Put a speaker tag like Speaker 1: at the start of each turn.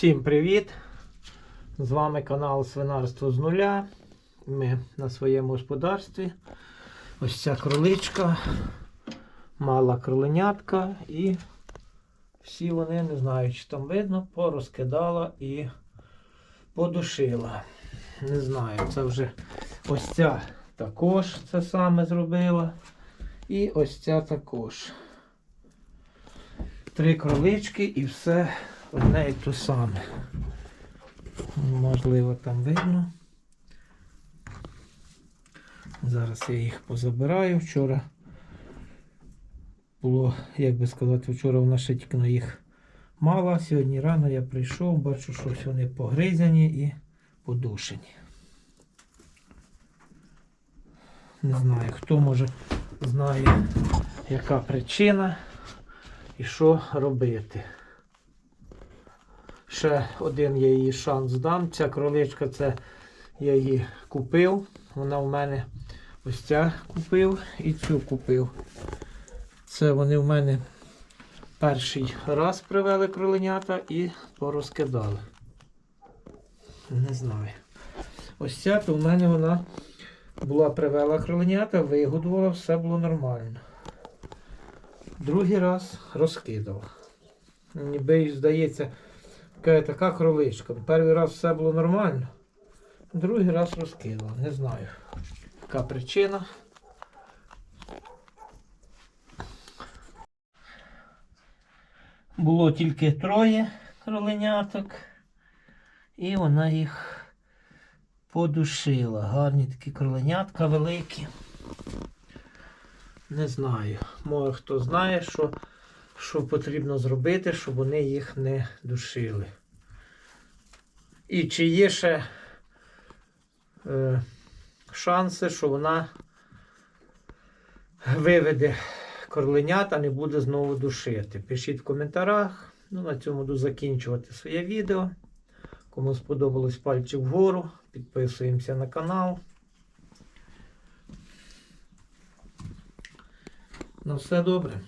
Speaker 1: Всім привіт! З вами канал Свинарство з нуля. Ми на своєму господарстві. Ось ця кроличка, мала кроленятка і всі вони, не знаю, чи там видно, порозкидала і подушила. Не знаю, це вже ось ця також це саме зробила. І ось ця також. Три кролички і все одне і те саме. Можливо, там видно. Зараз я їх позабираю. Вчора було, як би сказати, вчора вона ще їх мала. Сьогодні рано я прийшов, бачу, що вони погризані і подушені. Не знаю, хто може знає, яка причина і що робити. Ще один я її шанс дам. Ця кроличка, це я її купив. Вона в мене ось ця купив і цю купив. Це вони в мене перший раз привели кроленята і порозкидали. Не знаю. Ось ця, то в мене вона була привела кроленята, вигодувала, все було нормально. Другий раз розкидав. Ніби здається, така, така кроличка. Перший раз все було нормально, другий раз розкидав. Не знаю, яка причина. Було тільки троє кроленяток, і вона їх подушила. Гарні такі кроленятка великі. Не знаю. Може хто знає, що, що потрібно зробити, щоб вони їх не душили. І чи є ще е, шанси, що вона виведе корленят, а не буде знову душити. Пишіть в коментарях. Ну, на цьому буду закінчувати своє відео. Кому сподобалось пальчик вгору, підписуємося на канал. Ну, все добре.